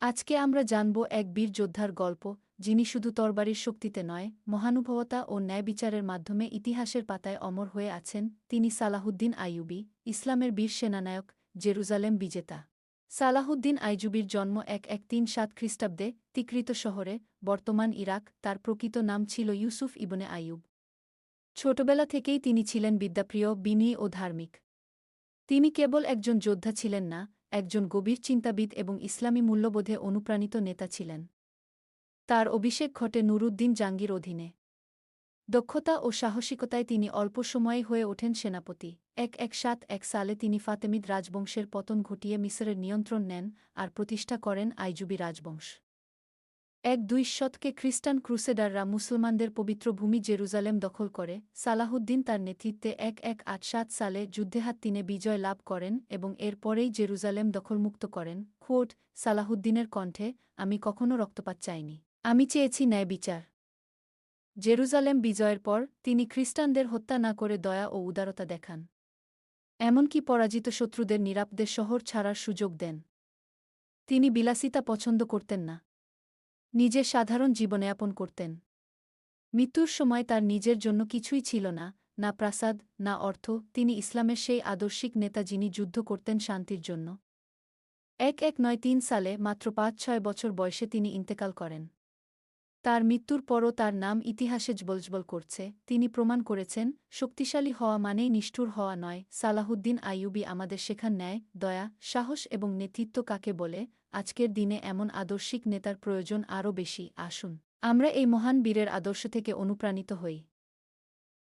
আজকে আমরা জানব এক বীর যোদ্ধার গল্প, যিনি শুধু তরবারির শক্তিতে নয়, মহানুভবতা ও ন্যায় বিচারের মাধ্যমে ইতিহাসের পাতায় অমর হয়ে আছেন তিনি সালাহুদ্দিন আইয়ুবি, ইসলামের বীর সেনানায়ক, জেরুজালেম বিজেতা। সালাহুদ্দিন আইজুবির জন্ম এক এক তিন সাত খ্রিস্টাব্দে তিকৃত শহরে, বর্তমান ইরাক, তার প্রকৃত নাম ছিল ইউসুফ ইবনে আইয়ুব। ছোটবেলা থেকেই তিনি ছিলেন বিদ্যাপ্রিয়, বিনয়ী ও ধার্মিক। তিনি কেবল একজন যোদ্ধা ছিলেন না একজন গভীর চিন্তাবিদ এবং ইসলামী মূল্যবোধে অনুপ্রাণিত নেতা ছিলেন। তার অভিষেক ঘটে নুরুদ্দিন জাঙ্গির অধীনে। দক্ষতা ও সাহসিকতায় তিনি অল্প সময়ে হয়ে ওঠেন সেনাপতি। এক এক সাত এক সালে তিনি ফাতেমিদ রাজবংশের পতন ঘটিয়ে মিসরের নিয়ন্ত্রণ নেন আর প্রতিষ্ঠা করেন আইজুবি রাজবংশ। এক দুই শতকে খ্রিস্টান ক্রুসেডাররা মুসলমানদের পবিত্র ভূমি জেরুজালেম দখল করে। সালাহুদ্দিন তার নেতৃত্বে এক এক আট সাত সালে যুদ্ধেহাত তিনে বিজয় লাভ করেন এবং এরপরেই জেরুজালেম দখলমুক্ত করেন। খোট সালাহুদ্দিনের কণ্ঠে, আমি কখনো রক্তপাত চাইনি। আমি চেয়েছি ন্যায় বিচার। জেরুজালেম বিজয়ের পর তিনি খ্রিস্টানদের হত্যা না করে দয়া ও উদারতা দেখান। এমনকি পরাজিত শত্রুদের নিরাপদে শহর ছাড়ার সুযোগ দেন। তিনি বিলাসিতা পছন্দ করতেন না। নিজের সাধারণ জীবনযাপন করতেন। মৃত্যুর সময় তার নিজের জন্য কিছুই ছিল না না প্রাসাদ, না অর্থ, তিনি ইসলামের সেই আদর্শিক নেতা যিনি যুদ্ধ করতেন শান্তির জন্য। এক এক নয় তিন সালে, মাত্র পাঁচ ছয় বছর বয়সে তিনি ইন্তেকাল করেন। তার মৃত্যুর পরও তার নাম ইতিহাসে জবলজবল করছে। তিনি প্রমাণ করেছেন, শক্তিশালী হওয়া মানেই নিষ্ঠুর হওয়া নয়। সালাহুদ্দিন আইয়ুবি আমাদের শেখান ন্যায়, দয়া, সাহস এবং নেতৃত্ব কাকে বলে আজকের দিনে এমন আদর্শিক নেতার প্রয়োজন আরও বেশি। আসুন, আমরা এই মহান বীরের আদর্শ থেকে অনুপ্রাণিত হই।